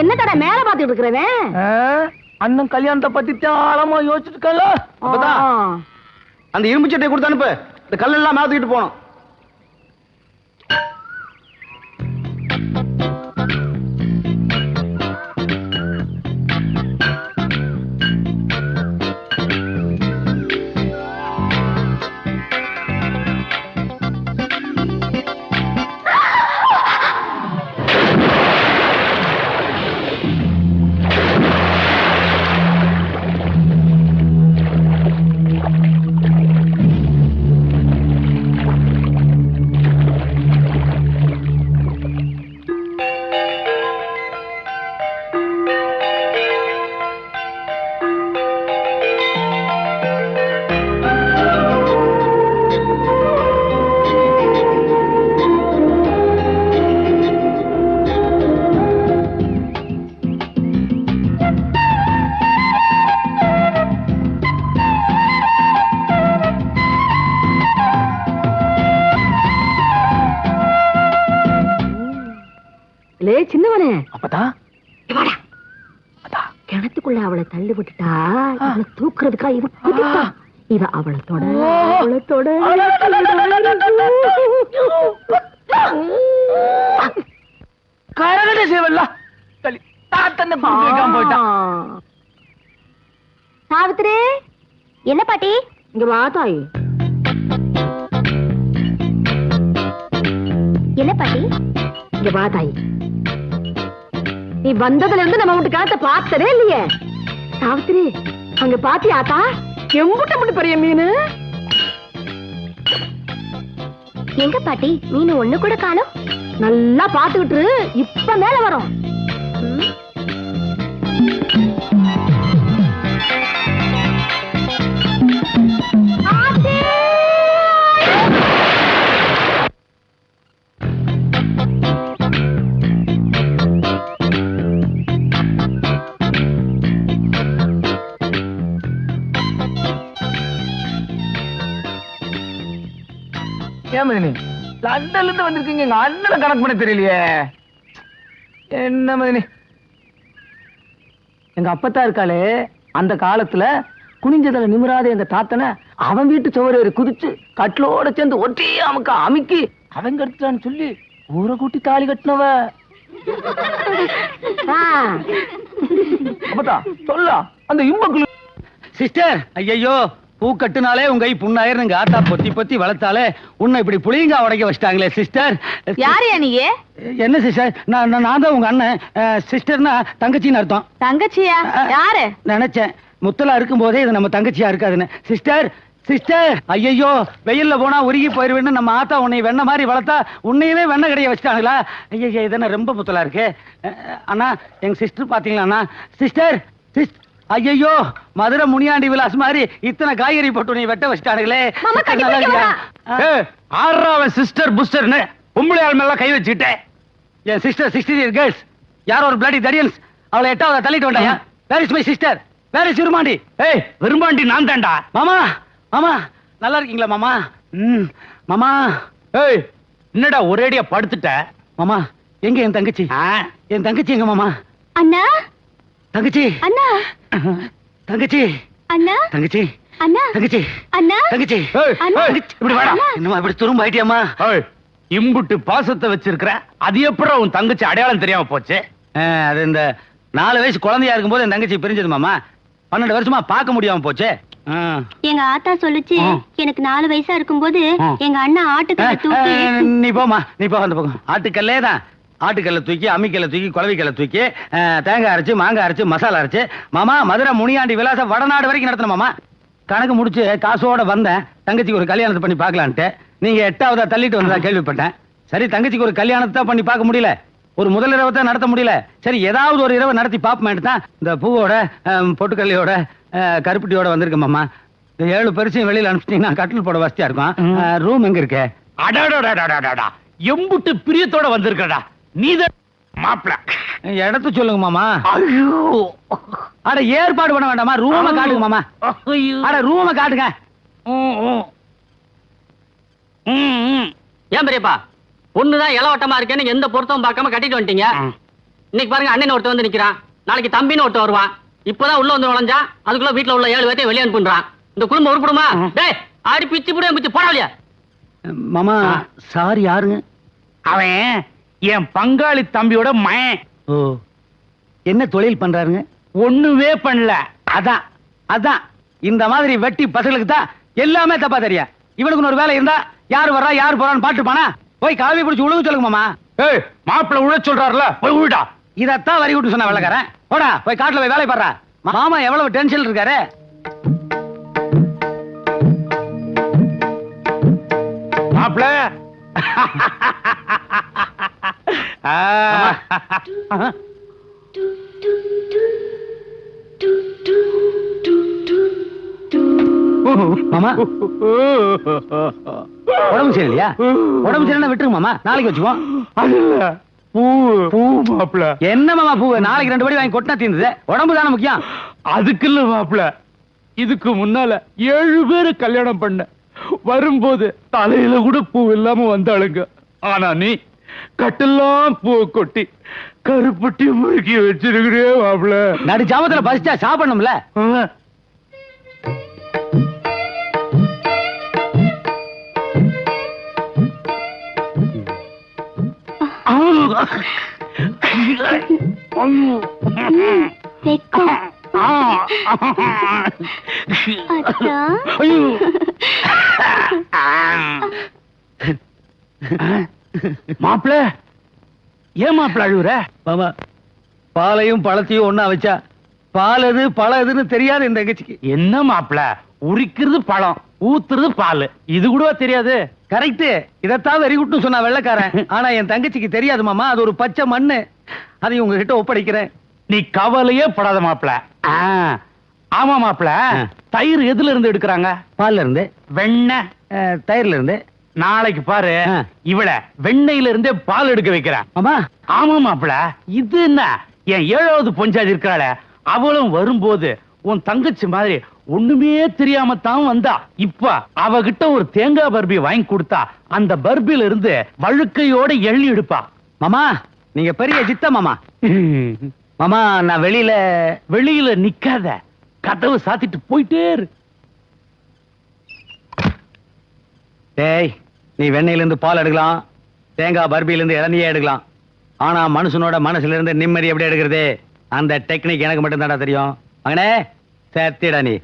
என்ன கடை மேல பாத்துட்டு இருக்கிறவன்? அண்ணன் கல்யாணத்தை பத்தி தாளமா யோசிச்சுட்டு. அந்த இரும்பு சட்டையை கொடுத்து அனுப்பு. இந்த கல்லெல்லாம் மேத்துக்கிட்டு போனோம் லே சின்னவனே. அப்பதான். கிணத்துக்குள்ள அவளை தள்ளி விட்டுட்டா அவளை தூக்குறதுக்கா இவன் குதிப்பான். இவ அவளை தொட அவளை தொட. கரகட சேவல்ல. தள்ளி. தாத்தனை கொடுத்து வைக்காம போயிட்டான் சாவித்திரி என்ன பாட்டி? இங்க வா தாய். என்ன பாட்டி? இங்க வா தாய். நீ வந்ததுல இருந்து நம்ம வீட்டு கிணத்தை பார்த்ததே இல்லையே. சாவித்திரி அங்க பாத்தியாத்தா எம்புட்ட மட்டும் பெரிய மீனு? எங்க பாட்டி? மீன் ஒண்ணு கூட காணோம். நல்லா பாத்துக்கிட்டு. இப்ப மேல வரும். ஏன் மதினி லண்டன்ல இருந்து வந்திருக்கீங்க எங்க அண்ணனை கணக்கு பண்ண தெரியலையே. என்ன மதினி எங்க அப்பத்தா இருக்காளே அந்த காலத்துல குனிஞ்சதுல நிமிராத எங்க தாத்தனை அவன் வீட்டு சுவரேறி குதிச்சு கட்டிலோட சேர்ந்து ஒட்டி அமுக்க அமுக்கி அவங்க எடுத்துட்டான்னு சொல்லி ஊரை கூட்டி தாலி கட்டினவ. அப்பத்தா சொல்ல அந்த இம்பக்குழு சிஸ்டர் ஐயையோ பூ கட்டுனாலே உங்க கை புண்ணாயிரம் ஆத்தா பொத்தி பொத்தி வளர்த்தாலே உன்னை இப்படி புளியங்கா உடைக்க வச்சிட்டாங்களே சிஸ்டர் யாரு நீங்க என்ன சிஸ்டர் நான் நான் தான் உங்க அண்ணன். சிஸ்டர்னா தங்கச்சின்னு அர்த்தம். தங்கச்சியா? யாரு? நினைச்சேன். முத்தலா இருக்கும் போதே இது நம்ம தங்கச்சியா இருக்காதுன்னு. சிஸ்டர் சிஸ்டர் ஐயையோ வெயில்ல போனா உருகி போயிருவேன்னு நம்ம ஆத்தா உன்னை வெண்ண மாதிரி வளர்த்தா உன்னையவே வெண்ணெய் கடைய வச்சிட்டாங்களா? ஐயோ இதென்ன ரொம்ப முத்தலா இருக்கு. அண்ணா எங்க சிஸ்டர் பாத்தீங்களா அண்ணா? சிஸ்டர் சிஸ் ஐயோ மதுரை முனியாண்டி விலாஸ் மாதிரி இத்தனை காய்கறி போட்டு நீ வெட்ட வச்சிட்டானுங்களே. மாமா, கட்டி நல்லா பிடிக்க இருக்கியா? ஆ. ஆறாவன் சிஸ்டர் புஸ்டர்னு பொம்பளை ஆள் மேல கை வச்சுக்கிட்டேன் என் சிஸ்டர் சிக்ஸ்டீன் இயர் கேர்ள்ஸ் யாரோ ஒரு பிளடி தரியன்ஸ் அவளை எட்டாவது தள்ளிட்டு வந்தாயா? Where is my sister where is யுருமாண்டி ஏய் விரும்பாண்டி நான் தான்டா மாமா மாமா நல்லா இருக்கீங்களா மாமா? ம் மாமா. ஏய் என்னடா ஒரேடியா படுத்துட்ட? மாமா எங்க என் தங்கச்சி? ஆ? என் தங்கச்சி எங்க மாமா? அண்ணா? தங்கச்சி. அண்ணா. தங்கச்சி. அண்ணா. தங்கச்சி. அண்ணா. தங்கச்சி. அண்ணா. தங்கச்சி. இப்படி வாடா. என்னமா இப்படி துரும்ப ஆயிட்டியாமா இம்புட்டு பாசத்தை வச்சிருக்கிற அது எப்பறம் உன் தங்கச்சி அடையாளம் தெரியாம போச்சு? அது இந்த நாலு வயசு குழந்தையா இருக்கும்போது என் தங்கச்சி பிரிஞ்சது மாமா பன்னெண்டு வருஷமா பார்க்க முடியாம போச்சு. எங்க ஆத்தா சொல்லுச்சு. எனக்கு நாலு வயசா இருக்கும்போது ஆ. எங்க அண்ணா ஆட்டுக்கல்ல தூக்கி நீ போமா நீ போ அந்த பக்கம் ஆட்டுக்கல்லே தான். ஆட்டுக்கல்ல தூக்கி அம்மிக்கல்ல தூக்கி குழவிக்கல்ல தூக்கி தேங்காய் அரைச்சு மாங்காய் அரைச்சு மசாலா அரைச்சு. மாமா மதுரை முனியாண்டி விலாசம் வடநாடு வரைக்கும் நடத்தணும் மாமா. கணக்கு முடிச்சு காசோட வந்தேன். தங்கச்சிக்கு ஒரு கல்யாணத்தை பண்ணி பார்க்கலான்ட்டு. நீங்க எட்டாவதா தள்ளிட்டு வந்ததா கேள்விப்பட்டேன். சரி தங்கச்சிக்கு ஒரு கல்யாணத்தை தான் பண்ணி பார்க்க முடியல. ஒரு முதல் இரவை தான் நடத்த முடியல. சரி ஏதாவது ஒரு இரவை நடத்தி பார்ப்போமேட்டு தான் இந்த பூவோட பொட்டுக்கல்லையோட கருப்பட்டியோட வந்திருக்கேன் மாமா. இந்த ஏழு பரிசையும் வெளியில அனுப்பிச்சிட்டீங்கன்னா கட்டில் போட வசதியா இருக்கும். ரூம் எங்க இருக்கு? அடாடாடாடாடாடா எம்புட்டு பிரியத்தோட வந்திருக்கடா நீதான் மாப்பிள இடத்த சொல்லுங்க மாமா. ஐயோ. அட ஏற்பாடு பண்ண வேண்டாமா? ரூம காட்டுங்க மாமா. ஐயோ. அட ரூம காட்டுங்க. ஏன் பெரியப்பா? பொண்ணுதான் இளவட்டமா இருக்கேன்னு எந்த பொருத்தம் பார்க்காம கட்டிட்டு வந்துட்டீங்க. இன்னைக்கு பாருங்க அண்ணன் ஒருத்தன் வந்து நிக்கிறான். நாளைக்கு தம்பின்னு ஒருத்தன் வருவான். இப்பதான் உள்ள வந்து நுழைஞ்சா அதுக்குள்ள வீட்டுல உள்ள ஏழு பேர்த்தையும் வெளியே அனுப்புறான் இந்த குடும்பம் உருப்படுமா டேய் ஆடி பிச்சு புடிய பிச்சு போடாவலியா மாமா சார் யாருங்க? அவன் என் பங்காளி தம்பியோட மயன் ஓ என்ன தொழில் பண்றாருங்க? ஒண்ணுமே பண்ணல. அதான் அதான். இந்த மாதிரி வெட்டி பசங்களுக்கு தான் எல்லாமே தப்பா தெரியும் இவனுக்கு ஒரு வேலை இருந்தா யார் வர்றா யார் போறான்னு பாட்டுப்பானா போய் காவி பிடிச்சி உழுவு சொல்லுங்க மாமா. ஏய் மாப்பிள்ள உழ சொல்றாருல போய் உழுடா இதத்தான் வரி விட்டு சொன்ன வெள்ளக்காரன். போடா போய் காட்டுல போய் வேலை பாடுறா. மாமா எவ்வளவு டென்ஷன் இருக்காரு? மாப்பிள்ள மாமா. உடம்பு சரியில்லையா? உடம்பு சரியில்லைன்னா விட்டுருங்க மாமா. நாளைக்கு வச்சுக்குவோம். பூ பூ என்ன மாமா பூ? நாளைக்கு ரெண்டு படி வாங்கி கொட்டினா தீர்ந்தது உடம்பு தானே முக்கியம்? அதுக்கு இல்ல மாப்பிள்ள இதுக்கு முன்னால ஏழு பேரு கல்யாணம் பண்ண வரும்போது தலையில கூட பூ இல்லாம வந்தாளுங்க. ஆனா நீ கட்டெல்லாம் பூ கொட்டி கருப்பட்டி முழுக்கி வச்சிருக்கிறே மாப்பிள்ள. நடு ஜாமத்துல பசிச்சா சாப்பிடணும்ல? வெக்கம் அத்தா மாப்பிள்ள ஏன் மாப்பிள்ள அழுகுற மாமா பாலையும் பழத்தையும் ஒண்ணா வச்சா பால் எது பழம் எதுன்னு தெரியாது இந்த தங்கச்சிக்கு என்ன மாப்பிள்ள உரிக்கிறது பழம் ஊத்துறது பால். இது கூட தெரியாது? கரெக்ட் இதத்தான் வெறி விட்டு சொன்னா வெள்ளக்காரன். ஆனா என் தங்கச்சிக்கு தெரியாது மாமா. அது ஒரு பச்சை மண்ணு. அதை உங்ககிட்ட ஒப்படைக்கிறேன். நீ கவலையே படாத மாப்பிள. ஆமா மாப்பிள. தயிர் எதுல இருந்து எடுக்கறாங்க? பால்ல இருந்து. வெண்ணெய். தயிர்ல இருந்து. நாளைக்கு பாரு. இவள வெண்ணெயில இருந்தே பால் எடுக்க வைக்கிறேன். மாமா ஆமா மாப்பிள. இது என்ன? என் ஏழாவது பொஞ்சாதி இருக்கிறாள. அவளும் வரும்போது உன் தங்கச்சி மாதிரி ஒண்ணுமே தெரியாம தான் வந்தா. இப்ப அவகிட்ட ஒரு தேங்காய் பர்பி வாங்கி கொடுத்தா அந்த பர்பில இருந்து வழுக்கையோட எள்ளி எடுப்பா. மாமா நீங்க பெரிய ஜித்த மாமா. மாமா நான் வெளியில வெளியில நிக்காத. கதவு சாத்திட்டு போயிட்டே டேய் நீ வெண்ணெயிலேருந்து பால் எடுக்கலாம் தேங்காய் பர்பியிலிருந்து இளநியே எடுக்கலாம். ஆனால் மனுஷனோட மனசுலேருந்து நிம்மதி எப்படி எடுக்கிறது? அந்த டெக்னிக் எனக்கு மட்டும்தான்டா தெரியும். மகனே சேர்த்திடா நீ.